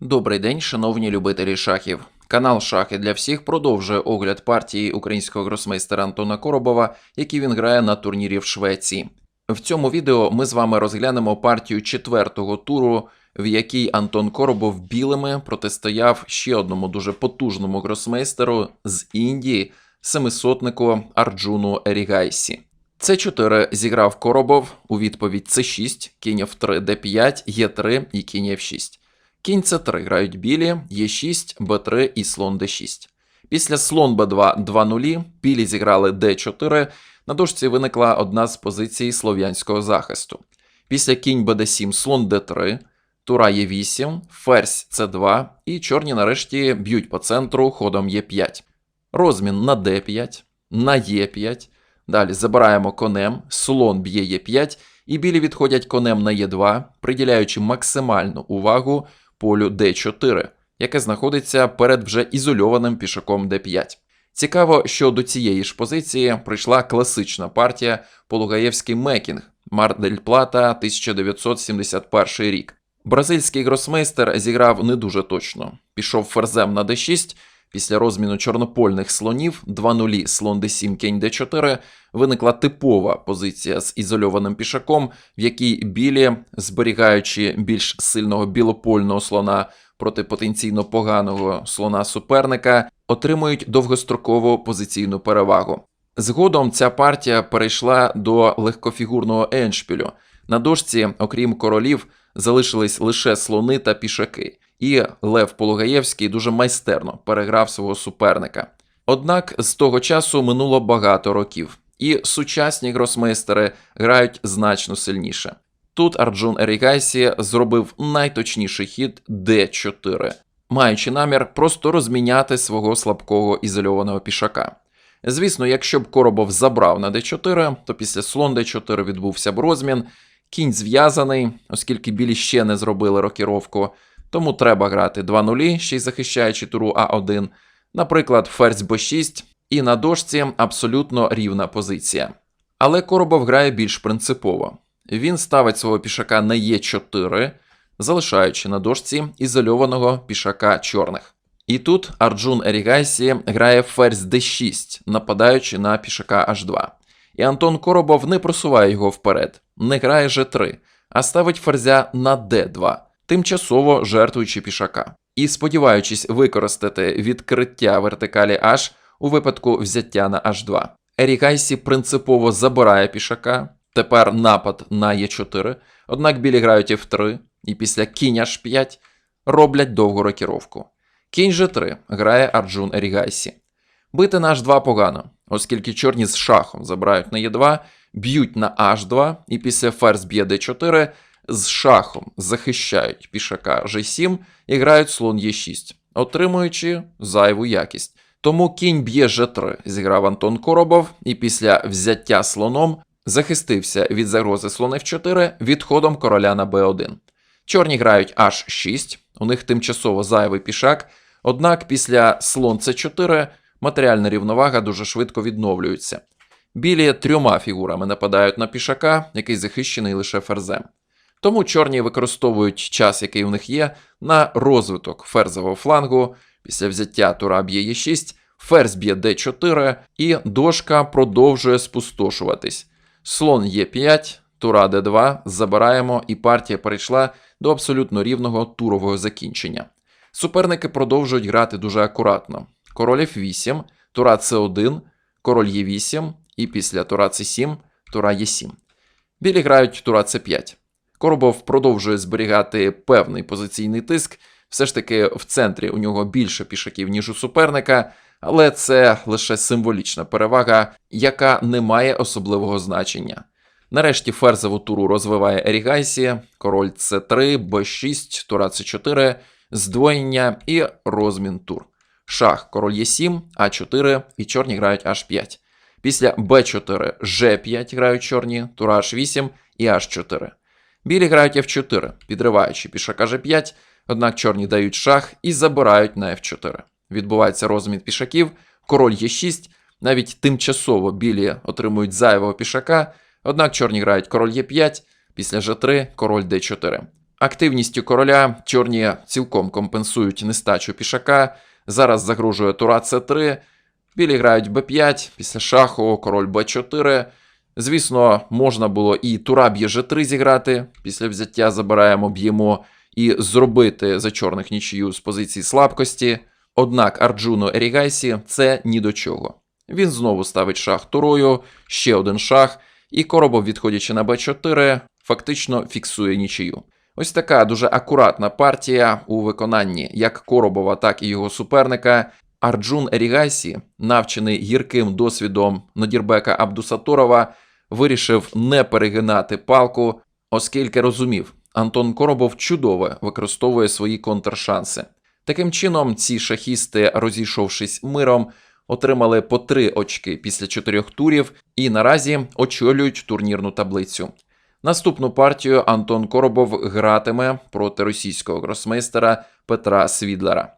Добрий день, шановні любителі шахів. Канал Шахи для всіх продовжує огляд партії українського гросмейстера Антона Коробова, який він грає на турнірі в Швеції. В цьому відео ми з вами розглянемо партію четвертого туру, в якій Антон Коробов білими протистояв ще одному дуже потужному гросмейстеру з Індії, семисотнику Арджуну Ерігайсі. С4 зіграв Коробов у відповідь С6, кінь F3, D5, Е3 і кінь F6. Кінь С3 грають білі, Е6, Б3 і слон Д6. Після слон Б2 2-0, білі зіграли Д4, на дошці виникла одна з позицій слов'янського захисту. Після кінь БД7, слон Д3, тура Е8, ферзь С2 і чорні нарешті б'ють по центру ходом Е5. Розмін на Д5, на Е5. Далі забираємо конем, слон б'є Е5, і білі відходять конем на Е2, приділяючи максимальну увагу полю Д4, яке знаходиться перед вже ізольованим пішаком Д5. Цікаво, що до цієї ж позиції прийшла класична партія Полугаєвський Мекінг Мардель Плата 1971 рік. Бразильський гросмейстер зіграв не дуже точно. Пішов ферзем на d6. Після розміну чорнопольних слонів 2-0 слон d7 кінь d4 виникла типова позиція з ізольованим пішаком, в якій білі, зберігаючи більш сильного білопольного слона проти потенційно поганого слона суперника, отримують довгострокову позиційну перевагу. Згодом ця партія перейшла до легкофігурного еншпілю. На дошці, окрім королів, залишились лише слони та пішаки, і Лев Полугаєвський дуже майстерно переграв свого суперника. Однак з того часу минуло багато років, і сучасні гросмейстери грають значно сильніше. Тут Арджун Ерігайсі зробив найточніший хід D4, маючи намір просто розміняти свого слабкого ізольованого пішака. Звісно, якщо б Коробов забрав на d4, то після слон d4 відбувся б розмін. Кінь зв'язаний, оскільки білі ще не зробили рокіровку, тому треба грати 2-0, ще й захищаючи туру А1, наприклад, ферзь b6, і на дошці абсолютно рівна позиція. Але Коробов грає більш принципово. Він ставить свого пішака на Е4, залишаючи на дошці ізольованого пішака чорних. І тут Арджун Ерігайсі грає ферзь d6, нападаючи на пішака H2. І Антон Коробов не просуває його вперед, не грає G3, а ставить ферзя на D2, тимчасово жертвуючи пішака. І сподіваючись використати відкриття вертикалі H у випадку взяття на H2. Ерігайсі принципово забирає пішака, тепер напад на Е4, однак білі грають F3, і після кінь H5 роблять довгу рокіровку. Кінь G3 грає Арджун Ерігайсі. Бити на H2 погано, оскільки чорні з шахом забирають на Е2, б'ють на H2 і після ферзь б'є D4 з шахом захищають пішака G7 і грають слон Е6, отримуючи зайву якість. Тому кінь б'є G3 зіграв Антон Коробов і після взяття слоном захистився від загрози слон F4 відходом короля на B1. Чорні грають H6, у них тимчасово зайвий пішак, однак після слон C4 матеріальна рівновага дуже швидко відновлюється. Білі трьома фігурами нападають на пішака, який захищений лише ферзем. Тому чорні використовують час, який у них є, на розвиток ферзового флангу. Після взяття тура б'є Е6, ферзь б'є d4, і дошка продовжує спустошуватись. Слон Е5, тура d2, забираємо, і партія перейшла до абсолютно рівного турового закінчення. Суперники продовжують грати дуже акуратно. Король F8, тура С1, король Е8, і після тура С7, тура Е7. Білі грають тура С5. Коробов продовжує зберігати певний позиційний тиск. Все ж таки в центрі у нього більше пішаків, ніж у суперника, але це лише символічна перевага, яка не має особливого значення. Нарешті ферзову туру розвиває Ерігайсі, король С3, Б6, тура С4, здвоєння і розмін тур. Шах, король Е7, А4 і чорні грають H5. Після Б4, Ж5 грають чорні, тура H8 і H4. Білі грають F4, підриваючи пішака G5, однак чорні дають шах і забирають на F4. Відбувається розмін пішаків, король Е6, навіть тимчасово білі отримують зайвого пішака, однак чорні грають король Е5, після G3 король D4. Активністю короля чорні цілком компенсують нестачу пішака. Зараз загрожує тура С3. Білі грають Б5, після шаху король Б4. Звісно, можна було і тура б'є Ж3 зіграти. Після взяття забираємо, б'ємо і зробити за чорних нічию з позиції слабкості. Однак Арджуно Ерігайсі це ні до чого. Він знову ставить шах турою, ще один шах, і Коробов, відходячи на Б4, фактично фіксує нічию. Ось така дуже акуратна партія у виконанні як Коробова, так і його суперника. Арджун Ерігайсі, навчений гірким досвідом Нодірбека Абдусаторова, вирішив не перегинати палку, оскільки розумів, Антон Коробов чудово використовує свої контршанси. Таким чином, ці шахісти, розійшовшись миром, отримали по три очки після чотирьох турів і наразі очолюють турнірну таблицю. Наступну партію Антон Коробов гратиме проти російського гросмейстера Петра Свідлера.